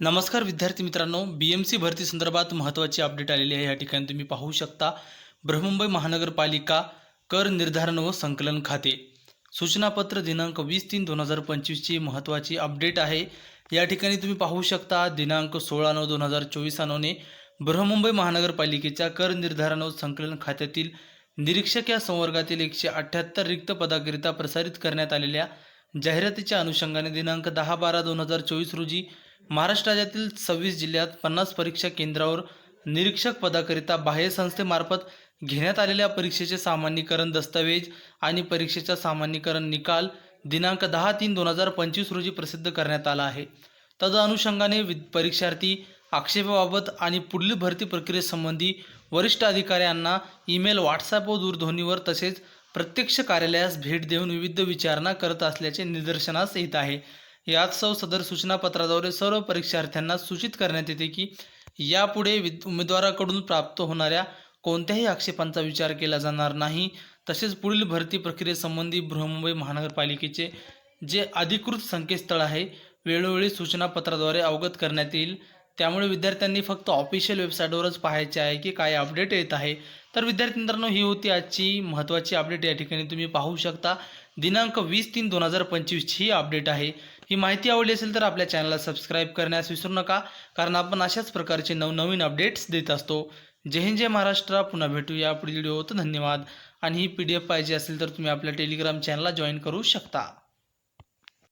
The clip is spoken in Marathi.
नमस्कार विद्यार्थी मित्रांनो बी एम सी भरती संदर्भात महत्त्वाची अपडेट आलेली आहे. या ठिकाणी तुम्ही पाहू शकता बृहमुंबई महानगरपालिका कर निर्धारण व संकलन खाते. सूचनापत्र दिनांक वीस तीन दोन हजार पंचवीसची महत्त्वाची अपडेट आहे. या ठिकाणी तुम्ही पाहू शकता दिनांक सोळा नऊ दोन हजार चोवीस अनुने बृहमुंबई महानगरपालिकेच्या कर निर्धारण व संकलन खात्यातील निरीक्षक या संवर्गातील एकशे अठ्ठ्याहत्तर रिक्त पदाकरिता प्रसारित करण्यात आलेल्या जाहिरातीच्या अनुषंगाने दिनांक दहा बारा दोन हजार चोवीस रोजी महाराष्ट्र राज्यातील सव्वीस जिल्ह्यात पन्नास परीक्षा केंद्रावर निरीक्षक पदाकरिता बाह्य संस्थेमार्फत घेण्यात आलेल्या परीक्षेचे सामान्यीकरण दस्तावेज आणि परीक्षेचा सामान्यीकरण निकाल दिनांक दहा तीन दोन हजार पंचवीस रोजी प्रसिद्ध करण्यात आला आहे. तद अनुषंगाने विद परीक्षार्थी आक्षेपाबाबत आणि पुढील भरती प्रक्रियेसंबंधी वरिष्ठ अधिकाऱ्यांना ईमेल व्हॉट्सॲप व दूरध्वनीवर तसेच प्रत्यक्ष कार्यालयास भेट देऊन विविध विचारणा करत असल्याचे निदर्शनास येत आहे. यात सौ सदर सूचनापत्राद्वारे सर्व परीक्षार्थ्यांना सूचित करण्यात येते की यापुढे विद उमेदवाराकडून प्राप्त होणाऱ्या कोणत्याही आक्षेपांचा विचार केला जाणार नाही. तसेच पुढील भरती प्रक्रियेसंबंधी बृहमुंबई महानगरपालिकेचे जे अधिकृत संकेतस्थळ आहे वेळोवेळी सूचनापत्राद्वारे अवगत करण्यात येईल. त्यामुळे विद्यार्थ्यांनी फक्त ऑफिशियल वेबसाईटवरच पाहायचे आहे की काय अपडेट येत आहे. तर विद्यार्थी मित्रांनो ही होती आजची महत्त्वाची अपडेट या ठिकाणी तुम्ही पाहू शकता दिनांक वीस तीन दोन हजार पंचवीसची ही अपडेट आहे. ही माहिती आवडली असेल तर आपल्या चॅनलला सबस्क्राईब करण्यास विसरू नका कारण आपण अशाच प्रकारचे नवनवीन अपडेट्स देत असतो. जय हिंद जय महाराष्ट्र. पुन्हा भेटू या पुढील व्हिडिओत धन्यवाद. आणि ही पी डी एफ पाहिजे असेल तर तुम्ही आपल्या टेलिग्राम चॅनलला जॉईन करू शकता.